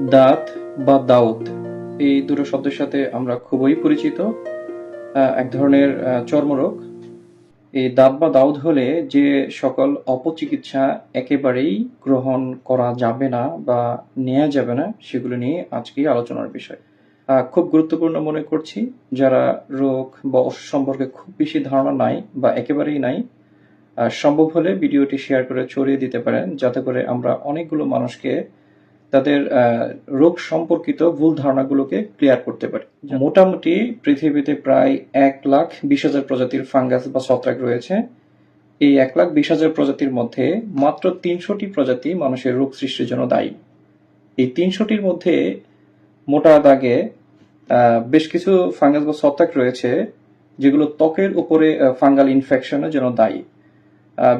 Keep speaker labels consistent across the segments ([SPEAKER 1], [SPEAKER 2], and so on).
[SPEAKER 1] দাঁত বা দাউদ, এই দুটো শব্দের সাথে আমরা খুবই পরিচিত। এক ধরনের চর্মরোগ। এই দাঁত বা দাউদ হলে যে সকল অপচিকিৎসা একেবারেই গ্রহণ করা যাবে না বা নেওয়া যাবে না, সেগুলো নিয়ে আজকেই আলোচনার বিষয়। খুব গুরুত্বপূর্ণ মনে করছি, যারা রোগ বা অসুখ সম্পর্কে খুব বেশি ধারণা নাই বা একেবারেই নাই সম্ভব হলে ভিডিওটি শেয়ার করে ছড়িয়ে দিতে পারেন, যাতে করে আমরা অনেকগুলো মানুষকে তাদের রোগ সম্পর্কিত ভুল ধারণাগুলোকে ক্লিয়ার করতে পারি। মোটামুটি পৃথিবীতে প্রায় এক লাখ বিশ হাজার প্রজাতির ফাঙ্গাস বা ছত্রাক রয়েছে। এই এক লাখ বিশ হাজার প্রজাতির মধ্যে মাত্র তিনশোটি প্রজাতি মানুষের রোগ সৃষ্টির জন্য দায়ী। এই তিনশোটির মধ্যে মোটা দাগে বেশ কিছু ফাঙ্গাস বা ছত্রাক রয়েছে যেগুলো ত্বকের উপরে ফাঙ্গাল ইনফেকশনের জন্য দায়ী।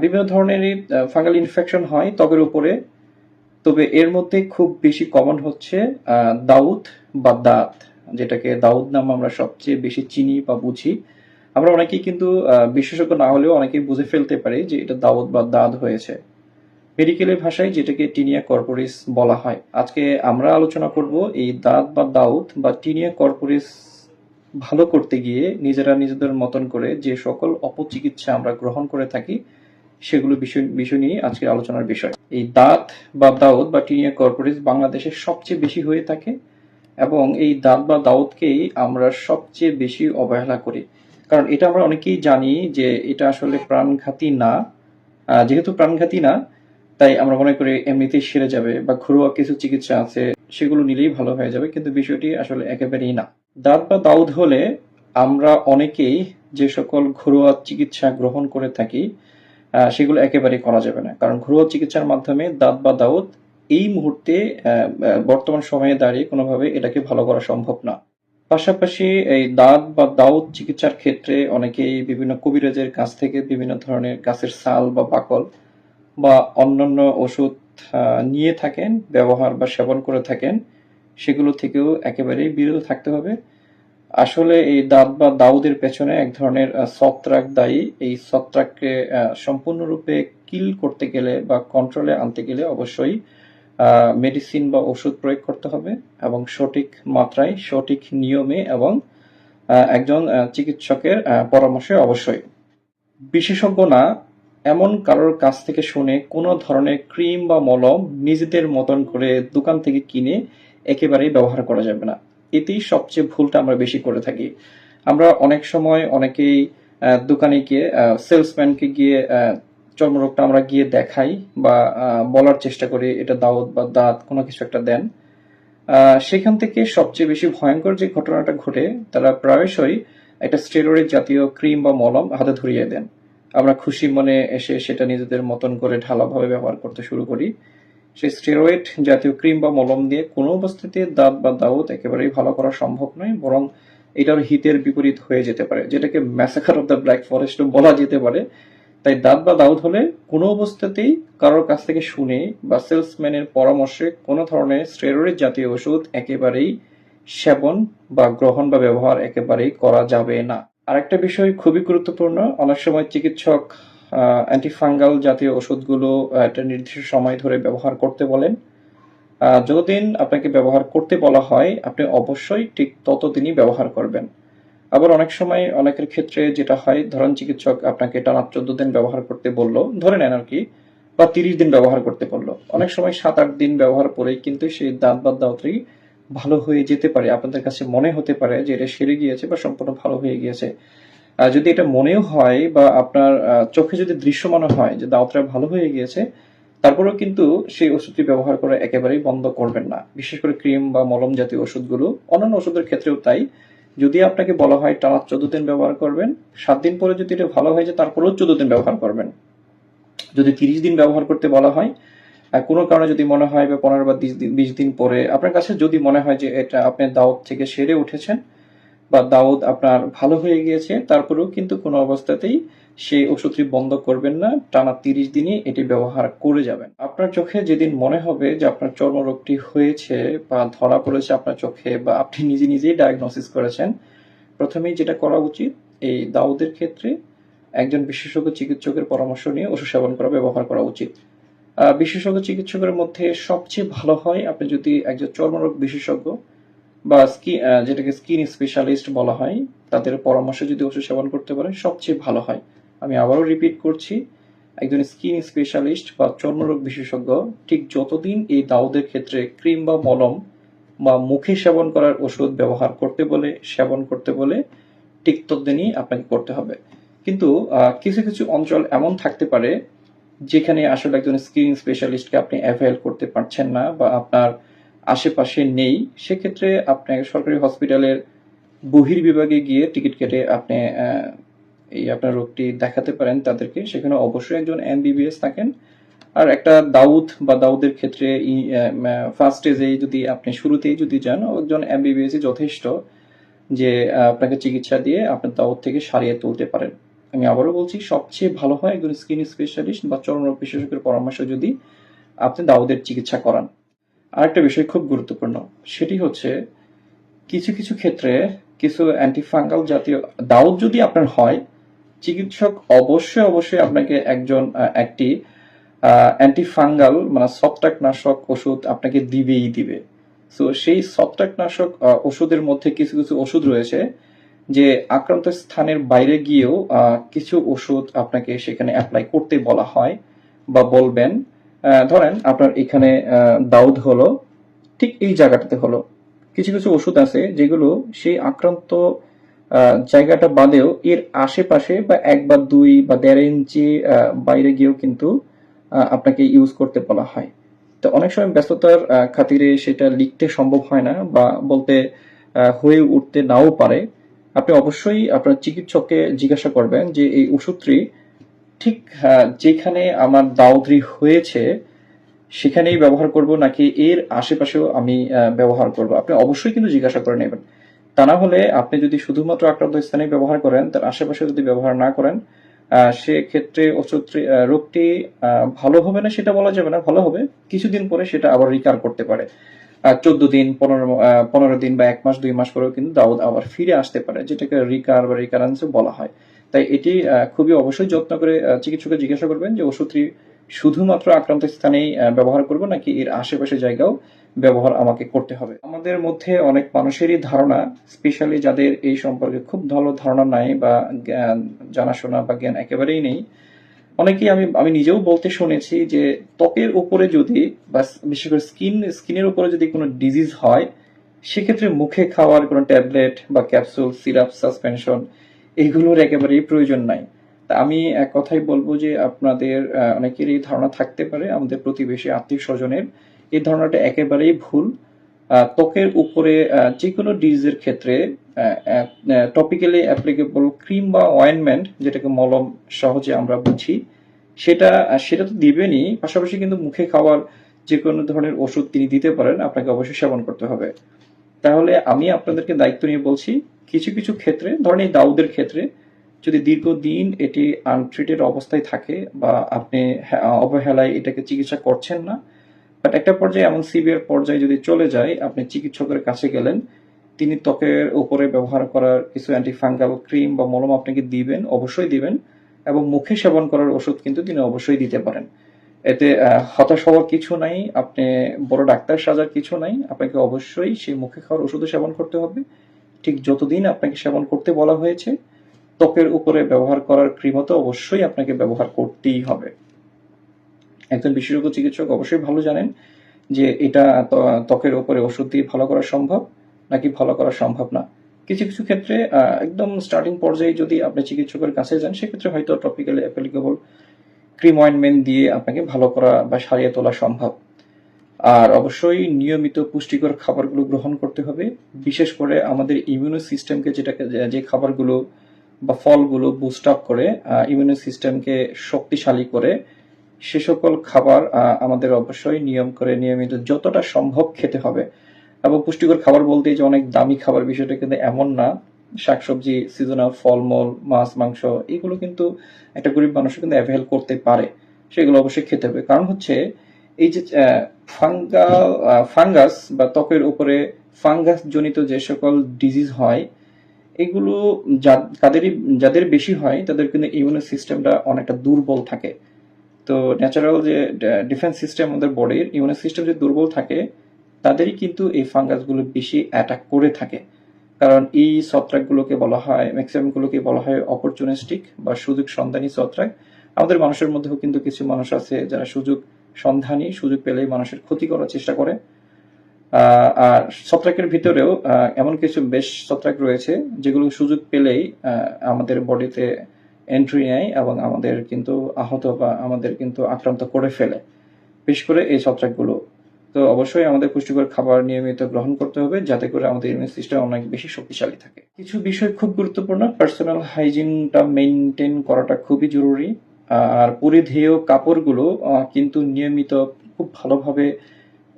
[SPEAKER 1] বিভিন্ন ধরনেরই ফাঙ্গাল ইনফেকশন হয় ত্বকের উপরে তবে এর মধ্যে খুব বেশি কমন হচ্ছে দাউদ বা দাঁত, যেটাকে দাউদ নাম আমরা সবচেয়ে বেশি চিনি বা বুঝি। আমরা অনেকেই কিন্তু বিশেষজ্ঞ না হলেও অনেকেই বুঝে ফেলতে পারি যে এটা দাউদ বা দাঁত হয়েছে। মেডিকেলের ভাষায় যেটাকে টিনিয়া কর্পোরিস বলা হয়। আজকে আমরা আলোচনা করব এই দাঁত বা দাউদ বা টিনিয়া কর্পোরিস ভালো করতে গিয়ে নিজেরা নিজেদের মতন করে যে সকল অপচিকিৎসা আমরা গ্রহণ করে থাকি সেগুলো বিষয় বিষয় নিয়ে আজকের আলোচনার বিষয়। এই দাঁত বা দাউদ বা টিনিয়া কর্পোরিস বাংলাদেশে সবচেয়ে বেশি হয়ে থাকে এবং এই দাঁত বা দাউদকেই আমরা সবচেয়ে বেশি অবহেলা করি। কারণ এটা আমরা অনেকেই জানি যে এটা আসলে প্রাণঘাতী না। যেহেতু প্রাণঘাতী না, তাই আমরা মনে করি এমনিতেই সেরে যাবে বা ঘরোয়া কিছু চিকিৎসা আছে, সেগুলো নিলেই ভালো হয়ে যাবে, কিন্তু বিষয়টি আসলে একেবারেই না। দাঁত বা দাউদ হলে আমরা অনেকেই যে সকল ঘরোয়া চিকিৎসা গ্রহণ করে থাকি সেগুলো একেবারেই করা যাবে না। কারণ ঘরোয়া চিকিৎসার মাধ্যমে দাঁত বা দাউদ এই মুহূর্তে বর্তমান সময়ে দাঁড়িয়ে কোনোভাবে এটাকে ভালো করা সম্ভব না। পাশাপাশি এই দাঁত বা দাউদ চিকিৎসার ক্ষেত্রে অনেকেই বিভিন্ন কবিরাজের কাছ থেকে বিভিন্ন ধরনের গাছের সাল বা বাকল বা অন্যান্য ওষুধ নিয়ে থাকেন, ব্যবহার বা সেবন করে থাকেন। সেগুলো থেকেও একেবারেই বিরত থাকতে হবে। আসলে এই দাঁত বা দাউদের পেছনে এক ধরনের ছত্রাক দায়ী। এই ছত্রাককে সম্পূর্ণরূপে কিল করতে গেলে বা কন্ট্রোলে আনতে গেলে অবশ্যই মেডিসিন বা ওষুধ প্রয়োগ করতে হবে এবং সঠিক মাত্রায়, সঠিক নিয়মে এবং একজন চিকিৎসকের পরামর্শে অবশ্যই। বিশেষজ্ঞ না, এমন কারোর কাছ থেকে শুনে কোনো ধরনের ক্রিম বা মলম নিজেদের মতন করে দোকান থেকে কিনে একেবারেই ব্যবহার করা যাবে না। এতেই সবচেয়ে ভুলটা আমরা বেশি করে থাকি। আমরা অনেক সময় অনেকেই দোকানে গিয়ে সেলসম্যানকে গিয়ে চর্মরোগটা আমরা গিয়ে দেখাই বা বলার চেষ্টা করি, এটা দাউদ বা দাঁত কোনো কিছু একটা দেন। সেখান থেকে সবচেয়ে বেশি ভয়ঙ্কর যে ঘটনাটা ঘটে, তারা প্রায়শই একটা স্টেরয়েড জাতীয় ক্রিম বা মলম হাতে ধরিয়ে দেন। আমরা খুশি মনে এসে সেটা নিজেদের মতন করে ঢালাভাবে ব্যবহার করতে শুরু করি। সেই স্টেরয়েড জাতীয় ক্রিম বা মলম দিয়ে কোনো অবস্থাতে দাঁত বা দাউদ একেবারেই ভালো করা সম্ভব নয়, বরং এটার হিতের বিপরীত হয়ে যেতে পারে, যেটাকে massacre of the black forest বলা যেতে পারে। তাই দাঁত বা দাউদ হলে কোনো অবস্থাতেই কারোর কাছ থেকে শুনে বা সেলসম্যানের পরামর্শে কোনো ধরনের স্টেরয়েড জাতীয় ওষুধ একেবারেই সেবন বা গ্রহণ বা ব্যবহার একেবারেই করা যাবে না। আরেকটা বিষয় খুবই গুরুত্বপূর্ণ অনেক সময় চিকিৎসক অ্যান্টিফাঙ্গাল জাতীয় ওষুধগুলো একটা নির্দিষ্ট সময় ধরে ব্যবহার করতে বলেন। যতদিন আপনাকে ব্যবহার করতে বলা হয়, আপনি অবশ্যই ঠিক ততদিনই ব্যবহার করবেন। আবার অনেক সময় অনেকের ক্ষেত্রে যেটা হয়, ধরেন চিকিৎসক আপনাকে টানা চোদ্দ দিন ব্যবহার করতে বলল, ধরে নেন আর কি, বা তিরিশ দিন ব্যবহার করতে বলল। অনেক সময় সাত আট দিন ব্যবহার করেই কিন্তু সেই দাঁত বা দাঁতই ভালো হয়ে যেতে পারে। আপনাদের কাছে মনে হতে পারে যে এটা সেরে গিয়েছে বা সম্পূর্ণ ভালো হয়ে গিয়েছে। যদি এটা মনেও হয় বা আপনার চোখে যদি দৃশ্যমান হয় যে দাঁতটা ভালো হয়ে গিয়েছে, তারপরেও কিন্তু সেই ওষুধটি ব্যবহার করে একেবারেই বন্ধ করবেন না। বিশেষ করে ক্রিম বা মলম জাতীয় ওষুধগুলো, অন্যান্য ওষুধের ক্ষেত্রেও তাই। যদি আপনাকে বলা হয় টানা চোদ্দ দিন ব্যবহার করবেন, সাত দিন পরে যদি এটা ভালো হয়ে যায় তারপরেও চোদ্দ দিন ব্যবহার করবেন। যদি তিরিশ দিন ব্যবহার করতে বলা হয় কোনো কারণে যদি মনে হয় বা পনেরো বা বিশ দিন পরে, আপনার কাছে যদি মনে হয় যে এটা আপনি দাউদ থেকে সেরে উঠেছেন বা দাউদ আপনার ভালো হয়ে গিয়েছে, তারপরেও কিন্তু কোনো অবস্থাতেই সেই ওষুধটি বন্ধ করবেন না, টানা তিরিশ দিনই এটি ব্যবহার করে যাবেন। আপনার চোখে যেদিন মনে হবে যে আপনার চর্মরোগটি হয়েছে বা ধরা পড়েছে আপনার চোখে বা আপনি নিজে নিজেই ডায়াগনোসিস করেছেন, প্রথমেই যেটা করা উচিত, এই দাউদের ক্ষেত্রে একজন বিশেষজ্ঞ চিকিৎসকের পরামর্শ নিয়ে ওষুধ সেবন করা, ব্যবহার করা উচিত। বিশেষজ্ঞ চিকিৎসকের মধ্যে সবচেয়ে ভালো হয় আপনি যদি একজন চর্মরোগ বিশেষজ্ঞ বা যেটাকে স্কিন স্পেশালিস্ট বলা হয়, তাদের পরামর্শ যদি ওষুধ সেবন করতে পারেন সবচেয়ে ভালো হয়। আমি আবারও রিপিট করছি, একজন স্কিন স্পেশালিস্ট বা চর্মরোগ বিশেষজ্ঞ ঠিক যতদিন এই দাউদের ক্ষেত্রে ক্রিম বা মলম বা মুখে সেবন করার ওষুধ ব্যবহার করতে বলে, সেবন করতে বলে, ঠিক ততদিনই আপনাকে করতে হবে। কিন্তু কিছু কিছু অঞ্চল এমন থাকতে পারে, যেখানে আসলে একজন স্কিন স্পেশালিস্টকে আপনি অ্যাভেল করতে পারছেন না বা আপনার আশেপাশে নেই, সেক্ষেত্রে আপনি সরকারি হসপিটালের বহির্বিভাগে গিয়ে টিকিট কেটে আপনি এই আপনার রোগটি দেখাতে পারেন তাদেরকে। সেখানে অবশ্যই একজন এমবিবিএস থাকেন। আর একটা দাউদ বা দাউদের ক্ষেত্রে ফার্স্ট স্টেজে যদি আপনি শুরুতেই যদি যান, একজন এমবিবিএস যথেষ্ট যে আপনাকে চিকিৎসা দিয়ে আপনার দাউদ থেকে সারিয়ে তুলতে পারেন। আমি আবারও বলছি, সবচেয়ে ভালো হয় একজন স্কিন স্পেশালিস্ট বা চর্মরোগ বিশেষজ্ঞের পরামর্শ যদি আপনি দাউদের চিকিৎসা করান। আরেকটা বিষয় খুব গুরুত্বপূর্ণ, সেটি হচ্ছে কিছু কিছু ক্ষেত্রে কিছু অ্যান্টিফাঙ্গাল জাতীয় দাউদ যদি আপনার হয়, চিকিৎসক অবশ্যই অবশ্যই আপনাকে একজন একটি অ্যান্টিফাঙ্গাল মানে ছত্রাকনাশক ওষুধ আপনাকে দিবেই দিবে। সো সেই ছত্রাকনাশক ওষুধের মধ্যে কিছু কিছু ওষুধ রয়েছে যে আক্রান্ত স্থানের বাইরে গিয়েও কিছু ওষুধ আপনাকে সেখানে অ্যাপ্লাই করতে বলা হয় বা বলবেন। ধরেন আপনার এখানে দাউদ হলো, ঠিক এই জায়গাটাতে হলো। কিছু কিছু ওষুধ আছে যেগুলো সেই আক্রান্ত জায়গাটা বাদেও এর আশেপাশে বা এক বা দুই বা দেড় ইঞ্চি বাইরে গিয়েও কিন্তু আপনাকে ইউজ করতে বলা হয়। তো অনেক সময় ব্যস্ততার খাতিরে সেটা লিখতে সম্ভব হয় না বা বলতে হয়ে উঠতে নাও পারে। আপনি অবশ্যই আপনার চিকিৎসককে জিজ্ঞাসা করবেন যে এই ওষুধটি ঠিক যেখানে আমার দাউদ্রি হয়েছে, সেখানেই ব্যবহার করব নাকি এর আশেপাশেও আমি ব্যবহার করব? আপনি অবশ্যই কিন্তু জিজ্ঞাসা করে নেবেন। তা না হলে আপনি যদি শুধুমাত্র আক্রান্ত স্থানে ব্যবহার করেন, তার আশেপাশে যদি ব্যবহার না করেন সেক্ষেত্রে ওষুধটি রোগটি ভালো হবে না সেটা বলা যাবে না, ভালো হবে। কিছুদিন পরে সেটা আবার রিকার করতে পারে। চোদ্দ দিন, পনেরো পনেরো দিন বা এক মাস, দুই মাস পরেও কিন্তু দাউদ আবার ফিরে আসতে পারে, যেটাকে রিকার বা রিকারেন্স বলা হয়। তাই এটি খুবই অবশ্যই যত্ন করে চিকিৎসকের জিজ্ঞাসা করবেন যে ওষুধটি শুধুমাত্র আক্রান্ত স্থানেই ব্যবহার করব নাকি এর আশেপাশে জায়গাও ব্যবহার আমাকে করতে হবে? আমাদের মধ্যে অনেক মানুষেরই ধারণা, স্পেশালি যাদের এই সম্পর্কে খুব ভালো ধারণা নাই বা জানাশোনা বা জ্ঞান একেবারেই নেই, অনেকেই আমি আমি নিজেও বলতে শুনেছি যে ত্বকের উপরে যদি বা বিশেষ করে স্কিন, স্কিনের উপরে যদি কোনো ডিজিজ হয়, সেক্ষেত্রে মুখে খাওয়ার কোনো ট্যাবলেট বা ক্যাপসুল, সিরাপ, সাসপেনশন এগুলোর একেবারেই প্রয়োজন নাই। তা আমি এক কথাই বলব যে আপনাদের আহ, অনেকেরই ধারণা থাকতে পারে আমাদের প্রতিবেশী আত্মীয় স্বজনের এই ধারণাটা একেবারেই ভুল। ত্বকের উপরে যে কোনো ডিজিজের ক্ষেত্রে টপিক্যালি অ্যাপ্লিকেবল ক্রিম বা অয়েনমেন্ট যেটাকে মলম সহজে আমরা বুঝি সেটা সেটা তো দিবেনই। পাশাপাশি কিন্তু মুখে খাওয়ার যে কোনো ধরনের ওষুধ তিনি দিতে পারেন আপনাকে অবশ্যই সেবন করতে হবে। তাহলে আমি আপনাদেরকে দায়িত্ব নিয়ে বলছি কিছু কিছু ক্ষেত্রে, ধরেন এই দাউদের ক্ষেত্রে যদি দীর্ঘদিন এটি আনট্রিটেড অবস্থায় থাকে বা আপনি অবহেলায় এটাকে চিকিৎসা করছেন না বাট একটা পর্যায়ে এমন সিভিয়ার পর্যায়ে যদি চলে যায়, আপনি চিকিৎসকের কাছে গেলেন, তিনি ত্বকের উপরে ব্যবহার করার কিছু অ্যান্টিফাঙ্গাল ক্রিম বা মলম আপনাকে দিবেন, অবশ্যই দিবেন, এবং মুখে সেবন করার ওষুধ কিন্তু তিনি অবশ্যই দিতে পারেন। এতে হতাশ হওয়ার কিছু নাই, আপনি বড় ডাক্তার সাজার কিছু নাই, আপনাকে অবশ্যই সেই মুখে খাওয়ার ওষুধও সেবন করতে হবে। ঠিক যতদিন আপনাকে সেবন করতে বলা হয়েছে, ত্বকের উপরে ব্যবহার করার ক্রিমও তো অবশ্যই আপনাকে ব্যবহার করতেই হবে। একজন বিশেষজ্ঞ চিকিৎসক অবশ্যই ভালো জানেন যে এটা ত্বকের উপরে ওষুধ দিয়ে ভালো করা সম্ভব নাকি ভালো করা সম্ভব না। কিছু কিছু ক্ষেত্রে একদম স্টার্টিং পর্যায়ে যদি আপনি চিকিৎসকের কাছে যান, সেক্ষেত্রে হয়তো টপিক্যালি অ্যাপ্লিকেবল ক্রিম অয়েনমেন্ট দিয়ে আপনাকে ভালো করা বা সারিয়ে তোলা সম্ভব। আর অবশ্যই নিয়মিত পুষ্টিকর খাবারগুলো গ্রহণ করতে হবে। বিশেষ করে আমাদের ইমিউনো সিস্টেমকে যেটাকে, যে- খাবারগুলো বা ফলগুলো বুস্ট আপ করে ইমিউনো সিস্টেমকে শক্তিশালী করে, সে সকল খাবার আমাদের অবশ্যই নিয়ম করে নিয়মিত যতটা সম্ভব খেতে হবে। এবং পুষ্টিকর খাবার বলতে যে অনেক দামি খাবার বিষয়টা কিন্তু এমন না। শাকসবজি সিজনাল ফলমূল, মাছ, মাংস, এগুলো কিন্তু একটা গরিব মানুষ কিন্তু অ্যাভেল করতে পারে। সেগুলো অবশ্যই খেতে হবে। কারণ হচ্ছে এই যে ফাঙ্গাল ফাঙ্গাস বা ত্বকের উপরে ফাঙ্গাস জনিত যে সকল ডিজিজ হয়, এগুলো যাদেরই যাদের বেশি হয়, তাদের কিন্তু ইমিউনো সিস্টেমটা অনেকটা দুর্বল থাকে। তো ন্যাচারাল যে ডিফেন্স সিস্টেম আমাদের বডির ইমিউন সিস্টেম যে দুর্বল থাকে, তাদেরই কিন্তু এই ফাঙ্গাসগুলো বেশি অ্যাটাক করে থাকে। কারণ এই ছত্রাকগুলোকে বলা হয় ম্যাক্সিমামগুলোকে বলা হয় অপরচুনিস্টিক বা সুযোগ সন্ধানী ছত্রাক। আমাদের মানুষের মধ্যেও কিন্তু কিছু মানুষ আছে যারা সুযোগ সন্ধানী সুযোগ পেলেই মানুষের ক্ষতি করার চেষ্টা করে। আর ছত্রাকের ভিতরেও এমন কিছু বেশ ছত্রাক রয়েছে যেগুলো সুযোগ পেলেই আমাদের বডিতে এন্ট্রি নেয় এবং আমাদের কিন্তু আহত বা আমাদের কিন্তু আক্রান্ত করে ফেলে, বিশেষ করে এই ছত্রাকগুলো। তো অবশ্যই আমাদের পুষ্টিকর খাবার নিয়মিত গ্রহণ করতে হবে যাতে করে আমাদের ইমিউন সিস্টেম অনেক বেশি শক্তিশালী থাকে। কিছু বিষয় খুব গুরুত্বপূর্ণ পার্সোনাল হাইজিনটা মেনটেন করাটা খুবই জরুরি। আর পরিধেয় কাপড়গুলো কিন্তু নিয়মিত খুব ভালোভাবে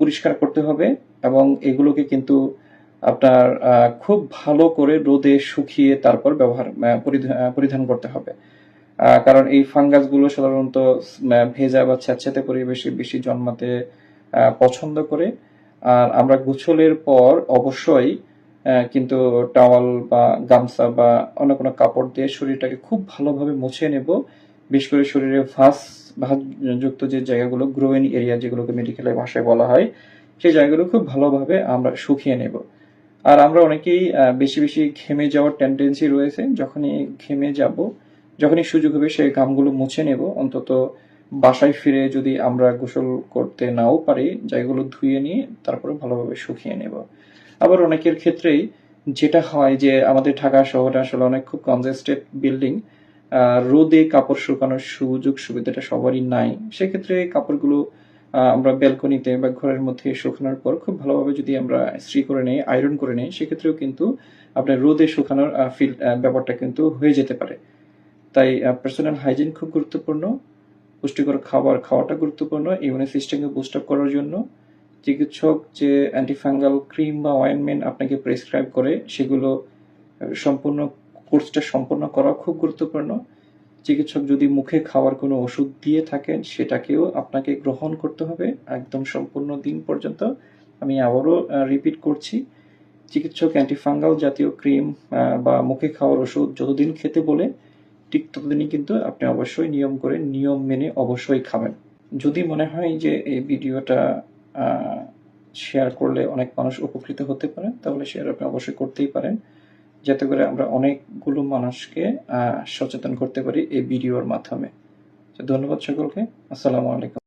[SPEAKER 1] পরিষ্কার করতে হবে এবং এগুলোকে কিন্তু আপনার খুব ভালো করে রোদে শুকিয়ে তারপর ব্যবহার পরিধান করতে হবে। কারণ এই ফাঙ্গাসগুলো সাধারণত ভেজা বা স্যাঁতস্যাঁতে পরিবেশে বেশি জন্মাতে পছন্দ করে। আর আমরা গোসলের পর অবশ্যই কিন্তু টাওয়াল বা গামছা বা অন্য কোনো কাপড় দিয়ে শরীরটাকে খুব ভালোভাবে মুছে নেব। বিশেষ করে শরীরে ফাঁস যুক্ত যে জায়গাগুলো গ্রোয়েন এরিয়া যেগুলোকে মেডিকেলের ভাষায় বলা হয়, সেই জায়গাগুলো খুব ভালোভাবে আমরা শুকিয়ে নেব। আর আমরা অনেকেই বেশি বেশি ঘেমে যাওয়ার টেন্ডেন্সি রয়েছে। যখনই ঘেমে যাব, যখনই সুযোগ হবে সেই ঘামগুলো মুছে নেব। অন্তত বাসায় ফিরে যদি আমরা গোসল করতে নাও পারি, জায়গাগুলো ধুয়ে নিয়ে তারপরে ভালোভাবে শুকিয়ে নেব। আবার অনেকের ক্ষেত্রেই যেটা হয় যে আমাদের ঢাকা শহরে আসলে অনেক খুব কনজেস্টেড বিল্ডিং রোদে কাপড় শুকানোর সুযোগ সুবিধাটা সবারই নাই। সেক্ষেত্রে কাপড়গুলো আমরা ব্যালকনিতে বা ঘরের মধ্যে শুকানোর পর খুব ভালোভাবে যদি আমরা ইস্ত্রি করে নেই আয়রন করে নেই, সেক্ষেত্রেও কিন্তু আপনার রোদে শুকানোর ফিল ব্যাপারটা কিন্তু হয়ে যেতে পারে। তাই পার্সোনাল হাইজিন খুব গুরুত্বপূর্ণ, পুষ্টিকর খাবার খাওয়াটা গুরুত্বপূর্ণ ইমিউনি সিস্টেমকে বুস্ট আপ করার জন্য। চিকিৎসক যে অ্যান্টিফাঙ্গাল ক্রিম বা অয়েনমেন্ট আপনাকে প্রেসক্রাইব করে, সেগুলো সম্পূর্ণ কোর্সটা সম্পন্ন করা খুব গুরুত্বপূর্ণ। চিকিৎসক যদি মুখে খাওয়ার কোনো ওষুধ দিয়ে থাকেন, সেটাকেও আপনাকে গ্রহণ করতে হবে একদম সম্পূর্ণ দিন পর্যন্ত। আমি আবারও রিপিট করছি, চিকিৎসক অ্যান্টিফাঙ্গাল জাতীয় ক্রিম বা মুখে খাওয়ার ওষুধ যতদিন খেতে বলে, ঠিক ততদিনই কিন্তু আপনি অবশ্যই নিয়ম করে নিয়ম মেনে অবশ্যই খাবেন। যদি মনে হয় যে এই ভিডিওটা শেয়ার করলে অনেক মানুষ উপকৃত হতে পারে তাহলে শেয়ার আপনি অবশ্যই করতেই পারেন। যাতে করে আমরা অনেকগুলো মানুষকে সচেতন করতে পারি এই ভিডিওর মাধ্যমে। ধন্যবাদ সকলকে। আসসালামু আলাইকুম।